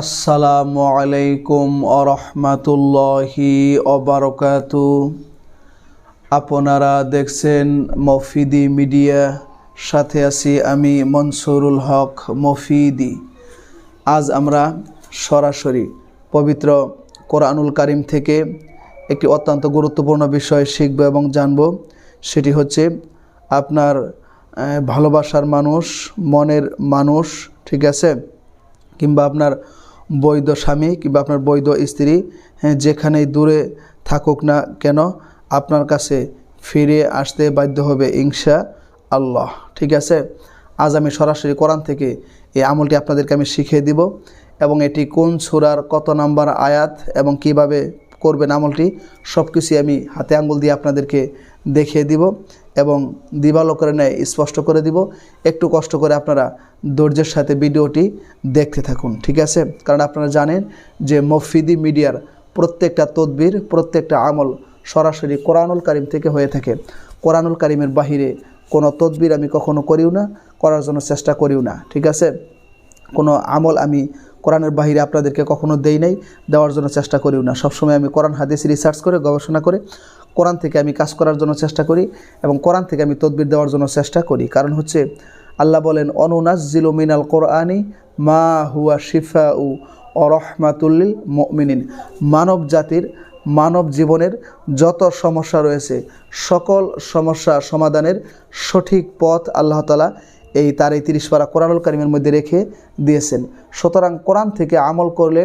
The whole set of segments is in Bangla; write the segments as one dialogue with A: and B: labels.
A: আসসালামু আলাইকুম আরহামাতুল্লাহি অবরকাতু আপনারা দেখছেন মফিদি মিডিয়া, সাথে আছি আমি মনসুরুল হক মফিদি। আজ আমরা সরাসরি পবিত্র কোরআনুল কারিম থেকে একটি অত্যন্ত গুরুত্বপূর্ণ বিষয় শিখব এবং জানব। সেটি হচ্ছে আপনার ভালোবাসার মানুষ, মনের মানুষ, ঠিক আছে? কিংবা আপনার বৈধ স্বামী কিংবা আপনার বৈধ স্ত্রী হ্যাঁ যেখানেই দূরে থাকুক না কেন, আপনার কাছে ফিরে আসতে বাধ্য হবে ইনশা আল্লাহ। ঠিক আছে? আজ আমি সরাসরি কোরআন থেকে এই আমলটি আপনাদেরকে আমি শিখিয়ে দিব এবং এটি কোন সুরার কত নাম্বার আয়াত এবং কীভাবে করবেন আমলটি সব কিছুই আমি হাতে আঙ্গুল দিয়ে আপনাদেরকে দেখিয়ে দিব। এবং দিবালোকের ন্যায় স্পষ্ট করে দিব। একটু কষ্ট করে আপনারা ধৈর্যের সাথে ভিডিওটি দেখতে থাকুন, ঠিক আছে? কারণ আপনারা জানেন যে মফিদি মিডিয়ার প্রত্যেকটা তদবির, প্রত্যেকটা আমল সরাসরি কোরআনুল কারিম থেকে হয়ে থাকে। কোরআনুল কারিমের বাহিরে কোনো তদবির আমি কখনো করিও না, করার জন্য চেষ্টা করিও না, ঠিক আছে? কোনো আমল আমি কোরআনের বাহিরে আপনাদেরকে কখনো দেই নাই, দেওয়ার জন্য চেষ্টা করিও না। সবসময় আমি কোরআন, হাদিস রিসার্চ করে, গবেষণা করে কোরআন থেকে আমি কাজ করার জন্য চেষ্টা করি এবং কোরআন থেকে আমি তদবির দেওয়ার জন্য চেষ্টা করি। কারণ হচ্ছে আল্লাহ বলেন অনুনাজিল মিনাল কোরআনি মা হুয়া শিফা উ অরহমাতুল্লিল মিনিন মানব জাতির, মানব জীবনের যত সমস্যা রয়েছে, সকল সমস্যা সমাধানের সঠিক পথ আল্লাহ তালা এই তার এই তিরিশ পারা কোরআনুল কারিমের মধ্যে রেখে দিয়েছেন। সুতরাং কোরআন থেকে আমল করলে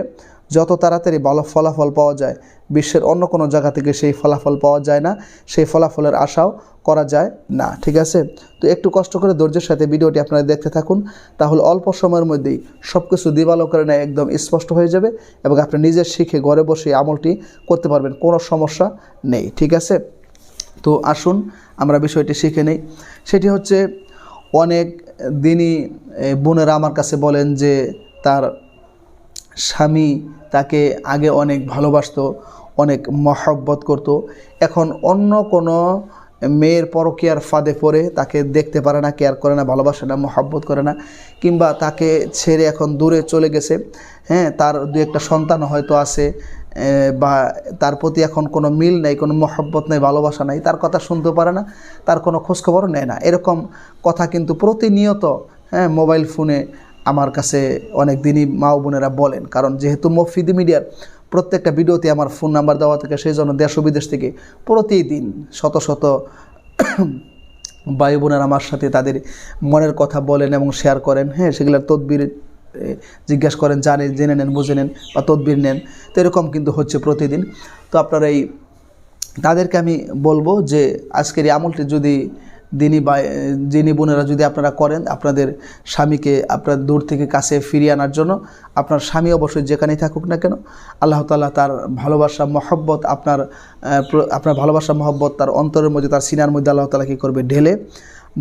A: যত তাড়াতাড়ি ভালো ফলাফল পাওয়া যায়, বিশ্বের অন্য কোনো জায়গা থেকে সেই ফলাফল পাওয়া যায় না, সেই ফলাফলের আশাও করা যায় না, ঠিক আছে? তো একটু কষ্ট করে ধৈর্যের সাথে ভিডিওটি আপনারা দেখতে থাকুন, তাহলে অল্প সময়ের মধ্যেই সব কিছু দিবালোকের নেয় একদম স্পষ্ট হয়ে যাবে এবং আপনি নিজের শিখে ঘরে বসে আমলটি করতে পারবেন, কোনো সমস্যা নেই, ঠিক আছে? তো আসুন, আমরা বিষয়টি শিখে নেই। সেটি হচ্ছে, অনেক দিনই বোনেরা আমার কাছে বলেন যে, তার স্বামী তাকে আগে অনেক ভালোবাসত, অনেক মহব্বত করত। এখন অন্য কোনো মেয়ের পরকীয়ার ফাঁদে পড়ে তাকে দেখতে পারে না কেয়ার করে না, ভালোবাসে না, মহব্বত করে না, কিংবা তাকে ছেড়ে এখন দূরে চলে গেছে। হ্যাঁ তার দু একটা সন্তান হয়তো আছে বা তার প্রতি এখন কোনো মিল নেই, কোনো মহব্বত নেই, ভালোবাসা নেই, তার কথা শুনতে পারে না, তার কোনো খোঁজখবরও নেয় না। এরকম কথা কিন্তু প্রতিনিয়ত হ্যাঁ মোবাইল ফোনে আমার কাছে অনেক দিনই মা বোনেরা বলেন, কারণ যেহেতু মফিদি মিডিয়ার প্রত্যেকটা ভিডিওতে আমার ফোন নাম্বার দেওয়া থাকে, সেই জন্য দেশ ও বিদেশ থেকে প্রতিদিন শত শত ভাই বোনেরা আমার সাথে তাদের মনের কথা বলেন এবং শেয়ার করেন। হ্যাঁ সেগুলোর তদবির জিজ্ঞাসা করেন, জানেন, জেনে নেন, বুঝে নেন বা তদবির নেন। তো এরকম কিন্তু হচ্ছে প্রতিদিন। তো আপনারা এই, তাদেরকে আমি বলব যে আজকের এই আমলটি যদি দিনই বা যিনি বোনেরা যদি আপনারা করেন, আপনাদের স্বামীকে আপনার দূর থেকে কাছে ফিরিয়ে আনার জন্য, আপনার স্বামী অবশ্যই যেখানেই থাকুক না কেন, আল্লাহ তাআলা তার ভালোবাসা, মহব্বত আপনার আপনার ভালোবাসা, মহব্বত তার অন্তরের মধ্যে, তার সিনার মধ্যে আল্লাহ তালা কী করবে? ঢেলে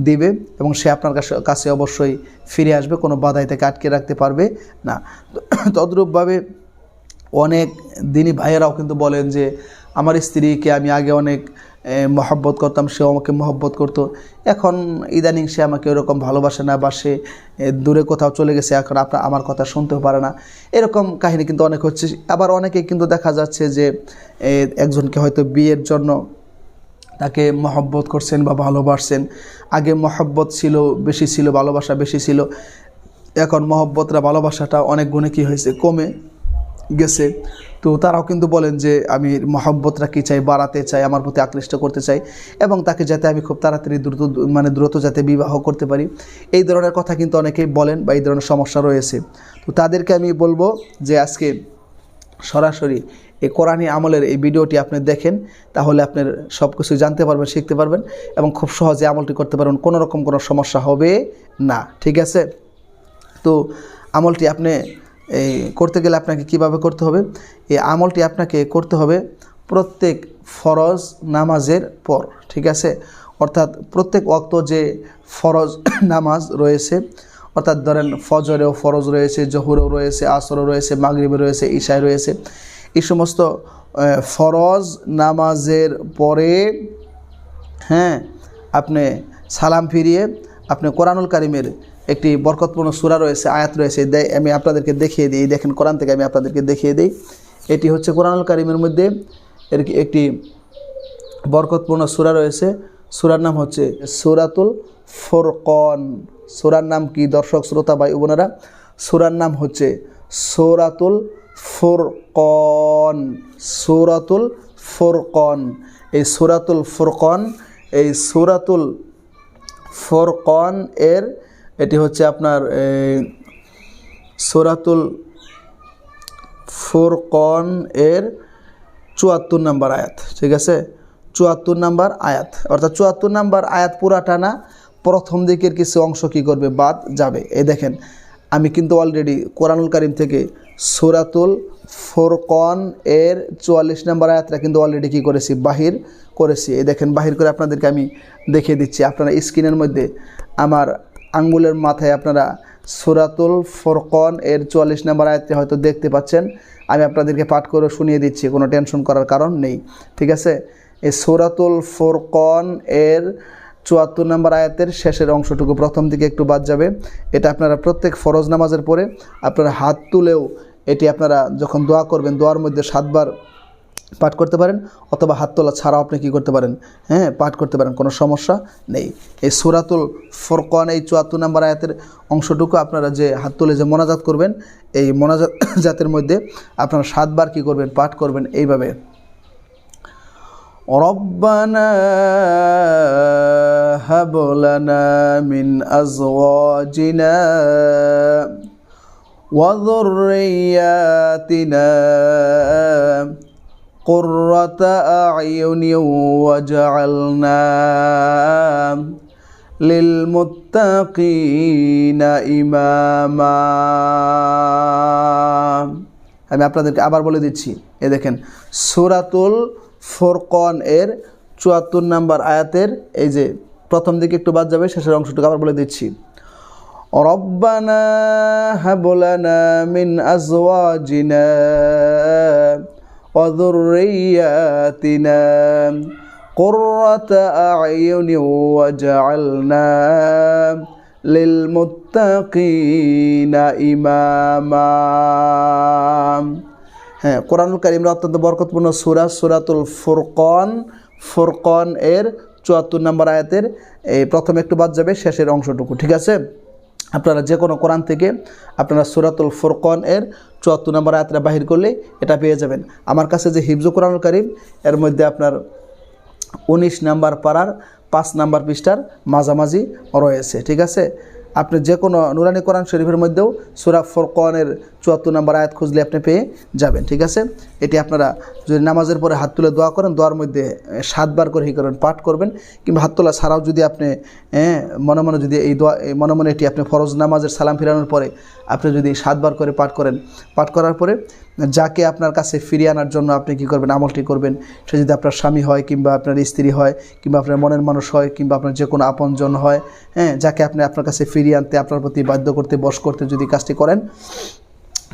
A: দিবে এবং সে আপনার কাছে কাছে অবশ্যই ফিরে আসবে, কোনো বাধাই থেকে আটকে রাখতে পারবে না। তদ্রূপভাবে অনেক দিনই ভাইয়েরাও কিন্তু বলেন যে, আমার স্ত্রীকে আমি আগে অনেক মহব্বত করতাম, সেও আমাকে মহব্বত করতো। এখন ইদানিং সে আমাকে ওরকম ভালোবাসে না বা সে দূরে কোথাও চলে গেছে, এখন আপনার আমার কথা শুনতেও পারে না। এরকম কাহিনী কিন্তু অনেক হচ্ছে। আবার অনেকে কিন্তু দেখা যাচ্ছে যে একজনকে হয়তো বিয়ের জন্য তাকে মহব্বত করছেন বা ভালোবাসছেন। আগে মহব্বত ছিল, বেশি ছিল, ভালোবাসা বেশি ছিল। এখন মহব্বতরা ভালোবাসাটা অনেক গুণে কী হয়েছে? কমে। গেছে। তো তারাও কিন্তু বলেন যে, আমি মহব্বতটা কী চাই, বাড়াতে চাই, আমার প্রতি আকৃষ্ট করতে চাই এবং তাকে যাতে আমি খুব তাড়াতাড়ি দ্রুত মানে দ্রুত যাতে বিবাহ করতে পারি। এই ধরনের কথা কিন্তু অনেকেই বলেন বা এই ধরনের সমস্যা রয়েছে। তো তাদেরকে আমি বলব যে, আজকে সরাসরি এই কোরআনী আমলের এই ভিডিওটি আপনি দেখেন, তাহলে আপনার সব কিছু জানতে পারবেন, শিখতে পারবেন এবং খুব সহজে আমলটি করতে পারবেন, কোনো রকম কোনো সমস্যা হবে না, ঠিক আছে? তো আমলটি আপনি এই করতে গেলে আপনাকে কীভাবে করতে হবে? এই আমলটি আপনাকে করতে হবে প্রত্যেক ফরজ নামাজের পর, ঠিক আছে? অর্থাৎ প্রত্যেক ওক্ত যে ফরজ নামাজ রয়েছে, অর্থাৎ ধরেন ফজরেও ফরজ রয়েছে, জহুরেও রয়েছে, আসরও রয়েছে, মাগরিবে রয়েছে, ঈশায় রয়েছে, এই সমস্ত ফরজ নামাজের পরে হ্যাঁ আপনি সালাম ফিরিয়ে আপনি কোরআনুল কারিমের একটি বরকতপূর্ণ সূরা রয়েছে, আয়াত রয়েছে আমি আপনাদেরকে দেখিয়ে দিই। দেখেন, কোরআন থেকে আমি আপনাদেরকে দেখিয়ে দিই। এটি হচ্ছে কোরআনুল কারিমের মধ্যে এর একটি বরকতপূর্ণ সূরা রয়েছে। সূরার নাম হচ্ছে সূরাতুল ফোরকন। সূরার নাম কি, দর্শক, শ্রোতা, ভাই, বোনেরা? সূরার নাম হচ্ছে সূরাতুল ফোরকন। সূরাতুল ফোরকন। এই সূরাতুল ফুরকন, এই সূরাতুল ফোরকন এর এটি হচ্ছে আপনার সূরাতুল ফুরকন এর চুয়াত্তর নাম্বার আয়াত, ঠিক আছে? চুয়াত্তর নাম্বার আয়াত। অর্থাৎ চুয়াত্তর নাম্বার আয়াত পুরাটা না, প্রথম দিকের কিছু অংশ কী করবে? বাদ যাবে। এই দেখেন, আমি কিন্তু অলরেডি কোরআনুল কারিম থেকে সুরাতুল ফোরকন এর চুয়াল্লিশ নাম্বার আয়াতটা কিন্তু অলরেডি কী করেছি? বাহির করেছি। এই দেখেন, বাহির করে আপনাদেরকে আমি দেখিয়ে দিচ্ছি। আপনারা স্ক্রিনের মধ্যে আমার আঙ্গুলের মাথায় আপনারা সুরাতুল ফোরকন এর চুয়াল্লিশ নাম্বার আয়াতটি হয়তো দেখতে পাচ্ছেন। আমি আপনাদেরকে পাঠ করে শুনিয়ে দিচ্ছি, কোনো টেনশন করার কারণ নেই। ঠিক আছে? এই সুরাতুল ফোরকন এর চুয়াত্তর নম্বর আয়াতের শেষের অংশটুকু প্রথম দিকে একটু বাদ যাবে। এটা আপনারা প্রত্যেক ফরজ নামাজের পরে আপনারা হাত তুলেও এটি আপনারা যখন দোয়া করবেন, দোয়ার মধ্যে সাতবার পাঠ করতে পারেন অথবা হাত তোলা ছাড়াও আপনি কী করতে পারেন হ্যাঁ পাঠ করতে পারেন কোনো সমস্যা নেই এই সুরাতুল ফোরকন এই চুয়াত্তর নম্বর আয়াতের অংশটুকু আপনারা যে হাত তুলে যে মোনাজাত করবেন এই মোনাজাত জাতের মধ্যে আপনারা সাতবার কী করবেন পাঠ করবেন এইভাবে ربنا هب لنا من أزواجنا وذرياتنا قرة أعين وجعلنا للمتقين إماما আমি আপনাদেরকে আবার বলে দিচ্ছি এ দেখেন সুরাতুল ফোরকন এর চুয়াত্তর নাম্বার আয়াতের এই যে প্রথম দিকে একটু বাদ যাবে শেষের অংশটুকু আবার বলে দিচ্ছি ربنا هب لنا من أزواجنا وذرياتنا قرة أعين وجعلنا للمتقين إماما হ্যাঁ কোরআনুল কারিমের অত্যন্ত বরকতপূর্ণ সুরা সুরাতুল ফুরকন ফুরকন এর চুয়াত্তর নম্বর আয়াতের এই প্রথমে একটু বাদ যাবে শেষের অংশটুকু ঠিক আছে আপনারা যে কোনো কোরআন থেকে আপনারা সুরাতুল ফুরকন এর চুয়াত্তর নম্বর আয়াতটা বাহির করলে এটা পেয়ে যাবেন। আমার কাছে যে হিফজু কোরআনুল করিম, এর মধ্যে আপনার উনিশ নাম্বার পাড়ার পাঁচ নাম্বার পৃষ্ঠার মাঝামাঝি রয়েছে। ঠিক আছে? আপনি যে কোনো নুরানি কোরআন শরীফের মধ্যেও সুরা ফোরকনের চুয়াত্তর নম্বর আয়াত খুঁজলে আপনি পেয়ে যাবেন, ঠিক আছে? এটি আপনারা যদি নামাজের পরে হাত তুলে দোয়া করেন, দোয়ার মধ্যে সাতবার করে হি করেন, পাঠ করবেন, কিংবা হাত তোলা ছাড়াও যদি আপনি মনে মনে যদি এই দোয়া মনে মনে এটি আপনি ফরজ নামাজের সালাম ফিরানোর পরে আপনি যদি সাতবার করে পাঠ করেন, পাঠ করার পরে যাকে আপনার কাছে ফিরিয়ে আনার জন্য আপনি কি করবেন, আমলটি করবেন, সে যদি আপনার স্বামী হয় কিংবা আপনার স্ত্রী হয় কিংবা আপনার মনের মানুষ হয় কিংবা আপনার যে কোনো আপনজন হয় হ্যাঁ যাকে আপনি আপনার কাছে ফিরিয়ে আনতে, আপনার প্রতি বাধ্য করতে, বশ করতে যদি কাজটি করেন,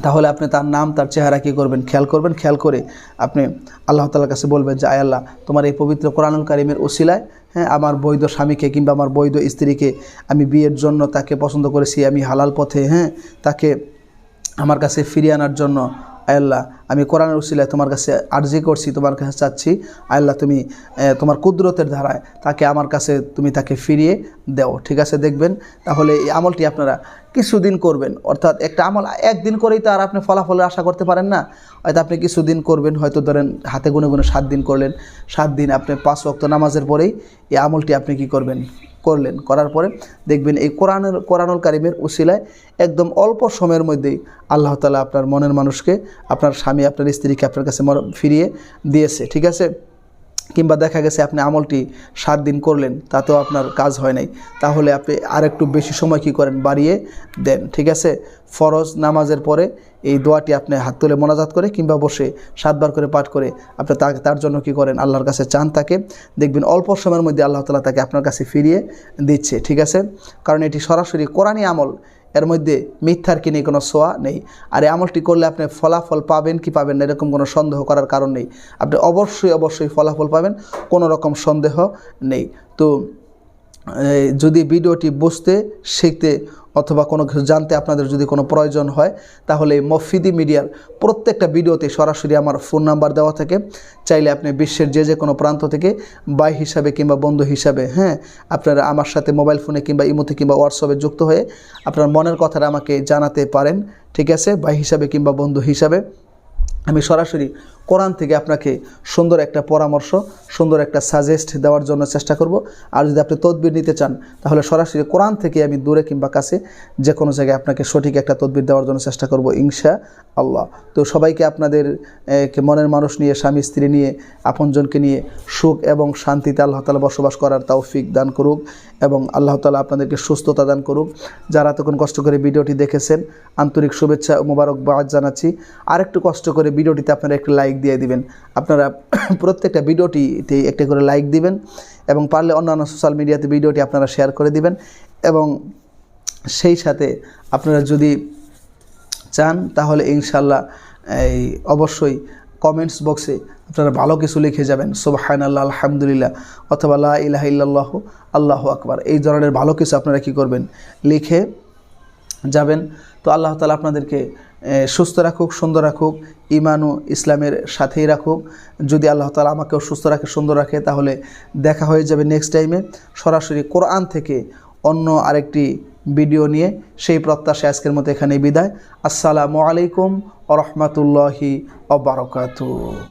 A: তাহলে আপনি তার নাম, তার চেহারা কী করবেন, খেয়াল করবেন, খেয়াল করে আপনি আল্লাহ তালার কাছে বলবেন যে, আয় আল্লাহ, তোমার এই পবিত্র কোরআনুল কারিমের ওসিলায় হ্যাঁ আমার বৈধ স্বামীকে কিংবা আমার বৈধ স্ত্রীকে আমি বিয়ের জন্য তাকে পছন্দ করেছি, আমি হালাল পথে হ্যাঁ তাকে আমার কাছে ফিরিয়ে আনার জন্য আল্লাহ, আমি কোরআনের উসিলায় তোমার কাছে আর্জি করছি, তোমার কাছে চাচ্ছি আল্লাহ তুমি তোমার কুদরতের ধারায় তাকে আমার কাছে তুমি তাকে ফিরিয়ে দেও, ঠিক আছে দেখবেন? তাহলে এই আমলটি আপনারা কিছুদিন করবেন, অর্থাৎ একটা আমল একদিন করেই তো আর আপনি ফলাফলের আশা করতে পারেন না, হয়তো আপনি কিছুদিন করবেন, হয়তো ধরেন হাতে গুনে গুনে সাত দিন করলেন, সাত দিন আপনি পাঁচ ওয়াক্ত নামাজের পরেই এই আমলটি আপনি কি করবেন? করলেন। করার পরে দেখবেন এই কোরআনের, কোরআনুল কারিমের উশিলায় একদম অল্প সময়ের মধ্যেই আল্লাহ তালা আপনার মনের মানুষকে, আপনার স্বামী, আপনার স্ত্রীকে আপনার কাছে ফিরিয়ে দিয়েছে। ঠিক আছে? কিংবা দেখা গেছে আপনি আমলটি সাত দিন করলেন, তাতেও আপনার কাজ হয় নাই। তাহলে আপনি আর একটু বেশি সময় কি করেন? বাড়িয়ে দেন, ঠিক আছে? ফরজ নামাজের পরে এই দোয়াটি আপনি হাত তুলে মোনাজাত করে কিংবা বসে সাতবার করে পাঠ করে আপনি তাকে তার জন্য কি করেন? আল্লাহর কাছে চান তাকে। দেখবেন অল্প সময়ের মধ্যে আল্লাহ তালা তাকে আপনার কাছে ফিরিয়ে দিচ্ছে, ঠিক আছে? কারণ এটি সরাসরি কোরআনই আমল। এর মধ্যে মিথ্যার কি নেই, কোনো সোয়া নেই। আর এই আমলটি করলে আপনি ফলাফল পাবেন কি পাবেন না, এরকম কোনো সন্দেহ করার কারণ নেই। আপনি অবশ্যই অবশ্যই ফলাফল পাবেন, কোনো রকম সন্দেহ নেই। তো যদি ভিডিওটি বুঝতে, শিখতে অথবা কোনো কিছু জানতে আপনাদের যদি কোনো প্রয়োজন হয়, তাহলে মফিদি মিডিয়ার প্রত্যেকটা ভিডিওতে সরাসরি আমার ফোন নাম্বার দেওয়া থাকে। চাইলে আপনি বিশ্বের যে যে কোনো প্রান্ত থেকে বাই হিসাবে কিংবা বন্ধু হিসাবে হ্যাঁ আপনারা আমার সাথে মোবাইল ফোনে কিংবা ইমোতে কিংবা হোয়াটসঅ্যাপে যুক্ত হয়ে আপনার মনের কথাটা আমাকে জানাতে পারেন, ঠিক আছে? বাই হিসাবে কিংবা বন্ধু হিসাবে। আমি সরাসরি কোরআন থেকে আপনাকে সুন্দর একটা পরামর্শ, সুন্দর একটা সাজেস্ট দেওয়ার জন্য চেষ্টা করব। আর যদি আপনি তদবির নিতে চান, তাহলে সরাসরি কোরআন থেকে আমি দূরে কিংবা কাছে যে কোনো জায়গায় আপনাকে সঠিক একটা তদবির দেওয়ার জন্য চেষ্টা করব ইনশা আল্লাহ তো সবাইকে আপনাদের মনের মানুষ নিয়ে, স্বামী, স্ত্রী নিয়ে, আপনজনকে নিয়ে সুখ এবং শান্তিতে আল্লাহ তালা বসবাস করার তৌফিক দান করুক এবং আল্লাহ তালা আপনাদেরকে সুস্থতা দান করুক। যারা তখন কষ্ট করে ভিডিওটি দেখেছেন, আন্তরিক শুভেচ্ছা ও মোবারকবাদ জানাচ্ছি। আরেকটু কষ্ট করে ভিডিওটিতে আপনারা একটু লাইক দিয়ে দিবেন। আপনারা প্রত্যেকটা ভিডিওটিতে একটা করে লাইক দিবেন এবং পারলে অন্যান্য সোশ্যাল মিডিয়াতে ভিডিওটি আপনারা শেয়ার করে দিবেন এবং সেই সাথে আপনারা যদি চান, তাহলে ইনশাল্লাহ এই অবশ্যই কমেন্টস বক্সে আপনারা ভালো কিছু লিখে যাবেন। সোবাহান আল্লাহ আলহামদুলিল্লাহ, অথবা লা ইলাহ ইল্লাল্লাহ, আল্লাহ আকবার। এই ধরনের ভালো কিছু আপনারা কি করবেন? লিখে যাবেন। তো আল্লাহ তালা আপনাদেরকে সুস্থ রাখুক, সুন্দর রাখুক ইমান ও ইসলামের সাথেই রাখুক। যদি আল্লাহ তালা আমাকেও সুস্থ রাখে, সুন্দর রাখে, তাহলে দেখা হয়ে যাবে নেক্সট টাইমে সরাসরি কোরআন থেকে অন্য আরেকটি ভিডিও নিয়ে। সেই প্রত্যাশা আজকের মতো এখানে বিদায়। আসসালামু আলাইকুম আ রহমতুল্লাহি অবরকাতু